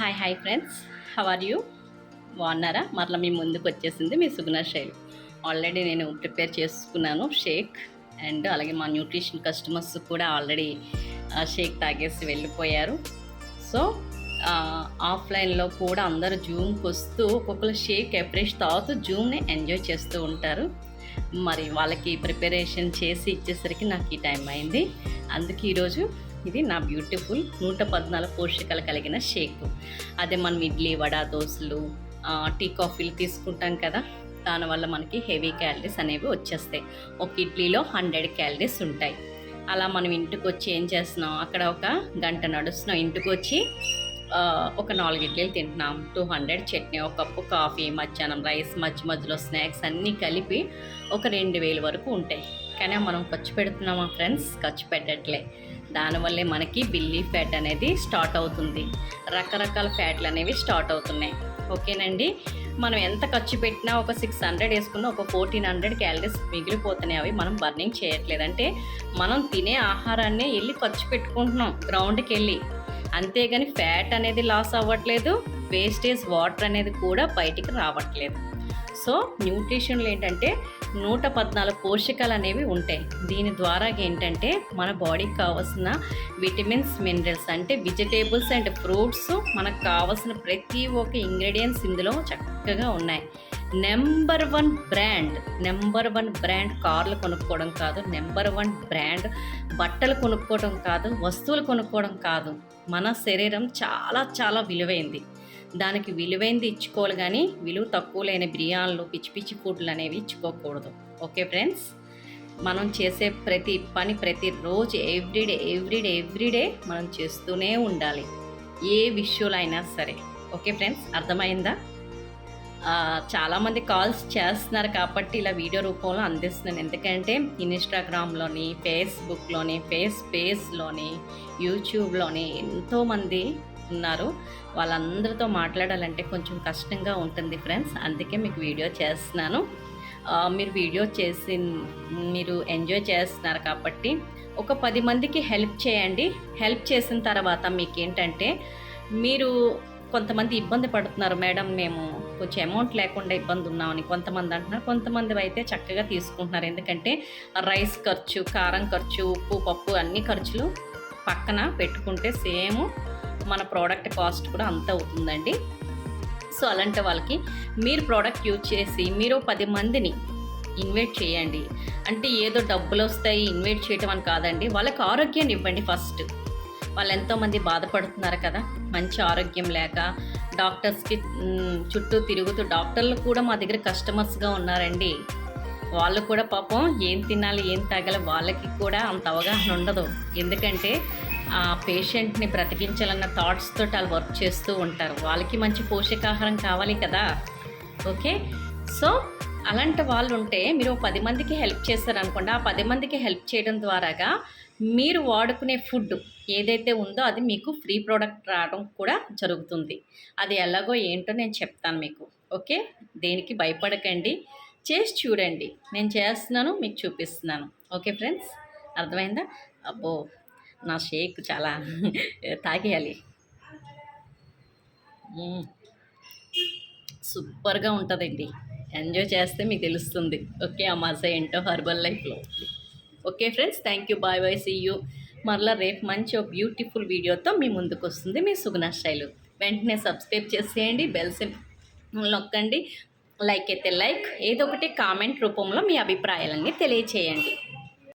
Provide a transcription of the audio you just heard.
Hi hi friends how are you బాగున్నారా? మరలా మీ ముందుకు వచ్చేసింది మీ సుగుణ శైలు. ఆల్రెడీ నేను ప్రిపేర్ చేసుకున్నాను షేక్ అండ్ అలాగే మా న్యూట్రిషన్ కస్టమర్స్ కూడా ఆల్రెడీ షేక్ తాగేసి వెళ్ళిపోయారు. సో ఆఫ్లైన్లో కూడా అందరూ జూమ్కి వస్తూ ఒక్కొక్కరు షేక్ ఎఫ్రెష్ తాగుతూ జూమ్ని ఎంజాయ్ చేస్తూ ఉంటారు. మరి వాళ్ళకి ప్రిపరేషన్ చేసి ఇచ్చేసరికి నాకు ఈ టైం అయింది. అందుకే ఈరోజు ఇది నా బ్యూటిఫుల్ నూట పద్నాలుగు పోషకాలు కలిగిన షేక్. అదే మనం ఇడ్లీ వడ దోశలు టీ కాఫీలు తీసుకుంటాం కదా దానివల్ల మనకి హెవీ క్యాలరీస్ అనేవి వచ్చేస్తాయి. ఒక ఇడ్లీలో హండ్రెడ్ క్యాలరీస్ ఉంటాయి. అలా మనం ఇంటికి వచ్చి ఏం చేస్తున్నాం? అక్కడ ఒక గంట నడుస్తున్నాం. ఇంటికి వచ్చి ఒక నాలుగు ఇడ్లీలు తింటున్నాం. టూ హండ్రెడ్ చట్నీ ఒక కప్పు కాఫీ మధ్యాహ్నం రైస్ మధ్య మధ్యలో స్నాక్స్ అన్నీ కలిపి ఒక రెండు వేలు వరకు ఉంటాయి. కానీ మనం ఖర్చు పెడుతున్నామా ఫ్రెండ్స్? ఖర్చు పెట్టట్లే. దానివల్లే మనకి బిల్లీ ఫ్యాట్ అనేది స్టార్ట్ అవుతుంది. రకరకాల ఫ్యాట్లు అనేవి స్టార్ట్ అవుతున్నాయి. ఓకేనండి? మనం ఎంత ఖర్చు పెట్టినా ఒక సిక్స్ హండ్రెడ్ వేసుకున్నా ఒక ఫోర్టీన్ హండ్రెడ్ క్యాలరీస్ మిగిలిపోతున్నాయి. అవి మనం బర్నింగ్ చేయట్లేదు. అంటే మనం తినే ఆహారాన్ని వెళ్ళి ఖర్చు పెట్టుకుంటున్నాం. గ్రౌండ్కి వెళ్ళి. అంతేగాని ఫ్యాట్ అనేది లాస్ అవ్వట్లేదు. వేస్టేజ్ వాటర్ అనేది కూడా బయటికి రావట్లేదు. సో న్యూట్రిషన్లు ఏంటంటే నూట పద్నాలుగు పోషకాలు అనేవి ఉంటాయి. దీని ద్వారా ఏంటంటే మన బాడీకి కావాల్సిన విటమిన్స్ మినరల్స్ అంటే వెజిటేబుల్స్ అండ్ ఫ్రూట్స్ మనకు కావాల్సిన ప్రతి ఒక్క ఇంగ్రీడియంట్స్ ఇందులో చక్కగా ఉన్నాయి. Number one brand number one brand కార్లు కొనుక్కోవడం కాదు నెంబర్ వన్ బ్రాండ్ బట్టలు కొనుక్కోవడం కాదు వస్తువులు కొనుక్కోవడం కాదు. మన శరీరం చాలా చాలా విలువైంది. దానికి విలువైంది ఇచ్చుకోవాలి కానీ విలువ తక్కువ లేని బిర్యానీలు పిచ్చి పిచ్చి ఫుడ్లు అనేవి ఇచ్చుకోకూడదు. Okay friends? మనం చేసే ప్రతి పని ప్రతిరోజు ఎవ్రీడే ఎవ్రీడే ఎవ్రీడే మనం చేస్తూనే ఉండాలి. ఏ విషయంలో అయినా సరే. Okay friends? అర్థమైందా? చాలామంది కాల్స్ చేస్తున్నారు కాబట్టి ఇలా వీడియో రూపంలో అందిస్తున్నాను. ఎందుకంటే ఇన్స్టాగ్రామ్లోని ఫేస్బుక్లోని ఫేస్ పేజ్లోని యూట్యూబ్లోని ఎంతోమంది ఉన్నారు. వాళ్ళందరితో మాట్లాడాలంటే కొంచెం కష్టంగా ఉంటుంది ఫ్రెండ్స్. అందుకే మీకు వీడియో చేస్తున్నాను. మీరు వీడియో చేసి మీరు ఎంజాయ్ చేస్తున్నారు కాబట్టి ఒక పది మందికి హెల్ప్ చేయండి. హెల్ప్ చేసిన తర్వాత మీకు ఏంటంటే మీరు కొంతమంది ఇబ్బంది పడుతున్నారు. మేడం మేము కొంచెం అమౌంట్ లేకుండా ఇబ్బంది ఉన్నామని కొంతమంది అంటున్నారు. కొంతమంది అయితే చక్కగా తీసుకుంటున్నారు. ఎందుకంటే రైస్ ఖర్చు కారం ఖర్చు ఉప్పు పప్పు అన్ని ఖర్చులు పక్కన పెట్టుకుంటే సేమ్ మన ప్రోడక్ట్ కాస్ట్ కూడా అంత అవుతుందండి. సో అలాంటి వాళ్ళకి మీరు ప్రోడక్ట్ యూజ్ చేసి మీరు పది మందిని ఇన్వైట్ చేయండి. అంటే ఏదో డబ్బులు వస్తాయి ఇన్వైట్ చేయటం అని కాదండి. వాళ్ళకి ఆరోగ్యాన్ని ఇవ్వండి ఫస్ట్. వాళ్ళు ఎంతోమంది బాధపడుతున్నారు కదా. మంచి ఆరోగ్యం లేక డాక్టర్స్కి చుట్టూ తిరుగుతూ డాక్టర్లు కూడా మా దగ్గర కస్టమర్స్గా ఉన్నారండి. వాళ్ళు కూడా పాపం ఏం తినాలి ఏం తాగాలి వాళ్ళకి కూడా అంత అవగాహన ఉండదు. ఎందుకంటే ఆ పేషెంట్ని బ్రతికించాలన్న థాట్స్ తోటి వాళ్ళు వర్క్ చేస్తూ ఉంటారు. వాళ్ళకి మంచి పోషకాహారం కావాలి కదా. ఓకే? సో అలాంటి వాళ్ళు ఉంటే మీరు ఒక పది మందికి హెల్ప్ చేస్తారనుకోండి ఆ పది మందికి హెల్ప్ చేయడం ద్వారాగా మీరు వాడుకునే ఫుడ్ ఏదైతే ఉందో అది మీకు ఫ్రీ ప్రోడక్ట్ రావడం కూడా జరుగుతుంది. అది ఎలాగో ఏంటో నేను చెప్తాను మీకు. ఓకే? దేనికి భయపడకండి. చేసి చూడండి. నేను చేస్తున్నాను మీకు చూపిస్తున్నాను. Okay friends? అర్థమైందా? అబ్బో! నా షేక్ చాలా తాగేయాలి. సూపర్గా ఉంటుందండి. ఎంజాయ్ చేస్తే మీకు తెలుస్తుంది. ఓకే ఆ మజా ఏంటో హర్బల్ లైఫ్లో. Okay friends thank you. Bye bye see you. మరలా రేపు మంచి ఒక బ్యూటిఫుల్ వీడియోతో మీ ముందుకు వస్తుంది మీ సుగుణ స్టైలు. వెంటనే సబ్స్క్రైబ్ చేసేయండి బెల్ నొక్కండి. లైక్ అయితే లైక్ ఏదో ఒకటి కామెంట్ రూపంలో మీ అభిప్రాయాలన్నీ తెలియచేయండి.